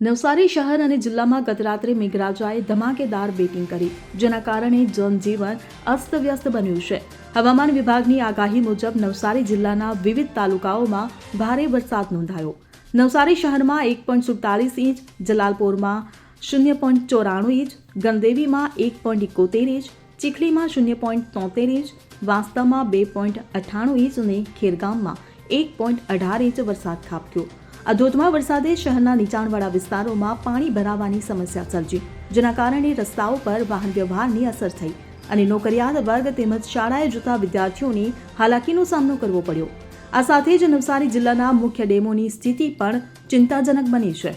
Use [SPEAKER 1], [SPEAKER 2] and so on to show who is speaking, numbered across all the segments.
[SPEAKER 1] નવસારી શહેર અને જિલ્લામાં ગતરાત્રે મેઘરાજાએ ધમાકેદાર બેટિંગ કરી, જેના કારણે જનજીવન અસ્તવ્યસ્ત બન્યું છે. હવામાન વિભાગની આગાહી મુજબ નવસારી જિલ્લાના વિવિધ તાલુકાઓમાં ભારે વરસાદ નોંધાયો. નવસારી શહેરમાં એક પોઈન્ટ સુડતાલીસ ઇંચ, જલાલપોરમાં શૂન્ય પોઈન્ટ ચોરાણું ઇંચ, ગણદેવીમાં એક પોઈન્ટ ઇકોતેર ઇંચ, ચીખલીમાં શૂન્ય પોઈન્ટ તોતેર ઇંચ, વાંસદામાં બે પોઈન્ટ અઠ્ઠાણું ઇંચ અને ખેરગામમાં એક પોઈન્ટ અઢાર ઇંચ વરસાદ ખાબક્યો. આ ધોધમાર વરસાદે શહેરના નીચાણવાળા વિસ્તારોમાં પાણી ભરાવાની સમસ્યા સર્જી, જેના કારણે રસ્તાઓ પર વાહન વ્યવહારની અસર થઈ અને નોકરિયાત વર્ગ તેમજ શાળાએ જતા વિદ્યાર્થીઓને હાલાકીનો સામનો કરવો પડ્યો. આ સાથે જ નવસારી જિલ્લાના મુખ્ય ડેમોની સ્થિતિ પણ ચિંતાજનક બની છે.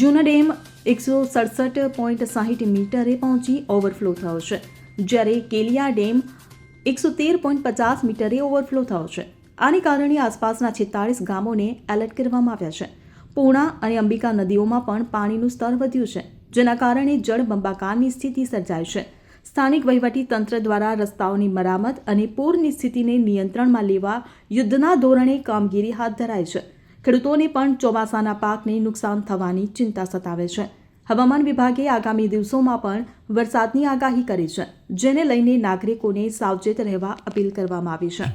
[SPEAKER 1] જૂના ડેમ એકસો સડસઠ પોઈન્ટ સાહીઠ મીટરે પહોંચી ઓવરફ્લો થયો છે, જ્યારે કેલિયા ડેમ એકસો તેર પોઈન્ટ પચાસ મીટરે ઓવરફ્લો થયો છે. આને કારણે આસપાસના છેતાળીસ ગામોને એલર્ટ કરવામાં આવ્યા છે. પૂર્ણા અને અંબિકા નદીઓમાં પણ પાણીનું સ્તર વધ્યું છે, જેના કારણે જળબંબાકારની સ્થિતિ સર્જાય છે. સ્થાનિક વહીવટી તંત્ર દ્વારા રસ્તાઓની મરામત અને પૂરની સ્થિતિને નિયંત્રણમાં લેવા યુદ્ધના ધોરણે કામગીરી હાથ ધરાય છે. ખેડૂતોને પણ ચોમાસાના પાકને નુકસાન થવાની ચિંતા સતાવે છે. હવામાન વિભાગે આગામી દિવસોમાં પણ વરસાદની આગાહી કરી છે, જેને લઈને નાગરિકોને સાવચેત રહેવા અપીલ કરવામાં આવી છે.